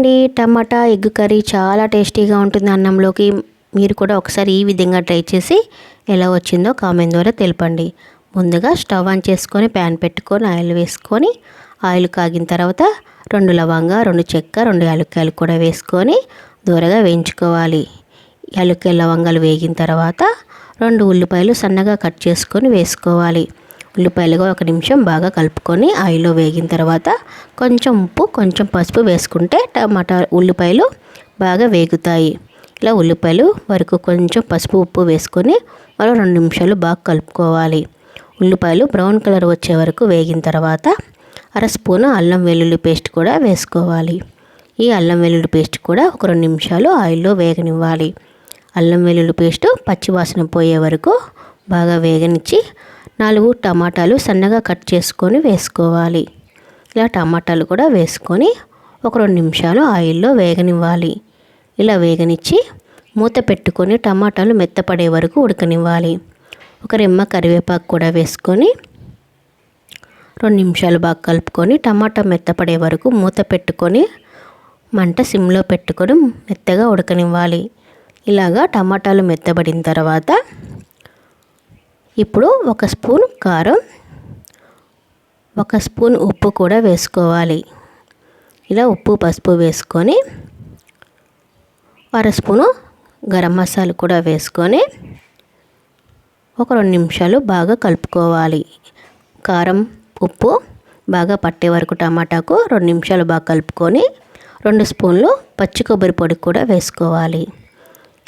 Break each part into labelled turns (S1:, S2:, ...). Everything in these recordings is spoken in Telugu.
S1: అండి టమాటా ఎగ్ కర్రీ చాలా టేస్టీగా ఉంటుంది అన్నంలోకి. మీరు కూడా ఒకసారి ఈ విధంగా ట్రై చేసి ఎలా వచ్చిందో కామెంట్ ద్వారా తెలపండి. ముందుగా స్టవ్ ఆన్ చేసుకొని ప్యాన్ పెట్టుకొని ఆయిల్ వేసుకొని ఆయిల్ కాగిన తర్వాత రెండు లవంగా రెండు చెక్క రెండు యాలక్కాయలు కూడా వేసుకొని దూరగా వేయించుకోవాలి. యాలక్కాయ లవంగాలు వేగిన తర్వాత రెండు ఉల్లిపాయలు సన్నగా కట్ చేసుకొని వేసుకోవాలి. ఉల్లిపాయలుగా ఒక నిమిషం బాగా కలుపుకొని ఆయిల్లో వేగిన తర్వాత కొంచెం ఉప్పు కొంచెం పసుపు వేసుకుంటే టమాటా ఉల్లిపాయలు బాగా వేగుతాయి. ఇలా ఉల్లిపాయలు వరకు కొంచెం పసుపు ఉప్పు వేసుకొని మరో రెండు నిమిషాలు బాగా కలుపుకోవాలి. ఉల్లిపాయలు బ్రౌన్ కలర్ వచ్చే వరకు వేగిన తర్వాత అర స్పూను అల్లం వెల్లుల్లి పేస్ట్ కూడా వేసుకోవాలి. ఈ అల్లం వెల్లుల్లి పేస్ట్ కూడా ఒక రెండు నిమిషాలు ఆయిల్లో వేగనివ్వాలి. అల్లం వెల్లుల్లి పేస్ట్ పచ్చివాసన పోయే వరకు బాగా వేగనిచ్చి నాలుగు టమాటాలు సన్నగా కట్ చేసుకొని వేసుకోవాలి. ఇలా టమాటాలు కూడా వేసుకొని ఒక రెండు నిమిషాలు ఆయిల్లో వేగనివ్వాలి. ఇలా వేగనిచ్చి మూత పెట్టుకొని టమాటాలు మెత్తపడే వరకు ఉడకనివ్వాలి. ఒక రెమ్మ కరివేపాకు కూడా వేసుకొని రెండు నిమిషాలు బాగా కలుపుకొని టమాటా మెత్తపడే వరకు మూత పెట్టుకొని మంట సిమ్లో పెట్టుకొని మెత్తగా ఉడకనివ్వాలి. ఇలాగా టమాటాలు మెత్తబడిన తర్వాత ఇప్పుడు ఒక స్పూన్ కారం ఒక స్పూన్ ఉప్పు కూడా వేసుకోవాలి. ఇలా ఉప్పు పసుపు వేసుకొని అర స్పూను గరం మసాలా కూడా వేసుకొని ఒక రెండు నిమిషాలు బాగా కలుపుకోవాలి. కారం ఉప్పు బాగా పట్టే వరకు టమాటాకు రెండు నిమిషాలు బాగా కలుపుకొని రెండు స్పూన్లు పచ్చి కొబ్బరి పొడి కూడా వేసుకోవాలి.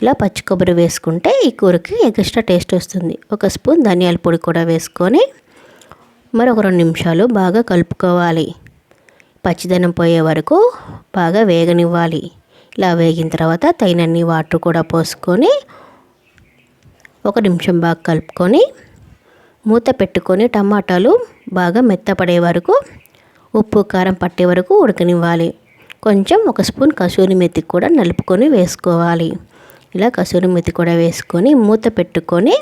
S1: ఇలా పచ్చి కొబ్బరి వేసుకుంటే ఈ కూరకి ఎక్స్ట్రా టేస్ట్ వస్తుంది. ఒక స్పూన్ ధనియాల పొడి కూడా వేసుకొని మరొక రెండు నిమిషాలు బాగా కలుపుకోవాలి. పచ్చిదనం పోయే వరకు బాగా వేగనివ్వాలి. ఇలా వేగిన తర్వాత తగినన్ని వాటర్ కూడా పోసుకొని ఒక నిమిషం బాగా కలుపుకొని మూత పెట్టుకొని టమాటాలు బాగా మెత్తపడే వరకు ఉప్పు కారం పట్టే వరకు ఉడకనివ్వాలి. కొంచెం ఒక స్పూన్ కసూరి మెత్తి కూడా నలుపుకొని వేసుకోవాలి. ఇలా కసూరి మెతి కూడా వేసుకొని మూత పెట్టుకొని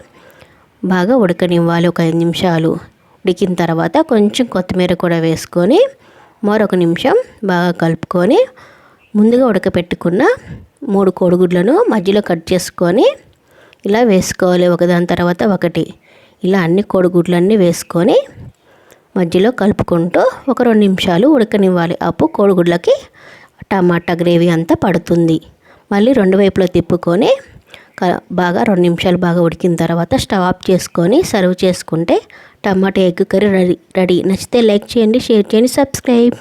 S1: బాగా ఉడకనివ్వాలి ఒక ఐదు నిమిషాలు. ఉడికిన తర్వాత కొంచెం కొత్తిమీర కూడా వేసుకొని మరొక నిమిషం బాగా కలుపుకొని ముందుగా ఉడకపెట్టుకున్న మూడు కోడిగుడ్లను మధ్యలో కట్ చేసుకొని ఇలా వేసుకోవాలి. ఒకదాని తర్వాత ఒకటి. ఇలా అన్ని కోడిగుడ్లన్నీ వేసుకొని మధ్యలో కలుపుకుంటూ ఒక రెండు నిమిషాలు ఉడకనివ్వాలి. అప్పుడు కోడిగుడ్లకి టమాటా గ్రేవీ అంతా పడుతుంది. మళ్ళీ రెండు వైపులో తిప్పుకొని బాగా రెండు నిమిషాలు బాగా ఉడికిన తర్వాత స్టవ్ ఆఫ్ చేసుకొని సర్వ్ చేసుకుంటే tomato egg curry ready ready. నచ్చితే లైక్ చేయండి షేర్ చేయండి సబ్స్క్రైబ్.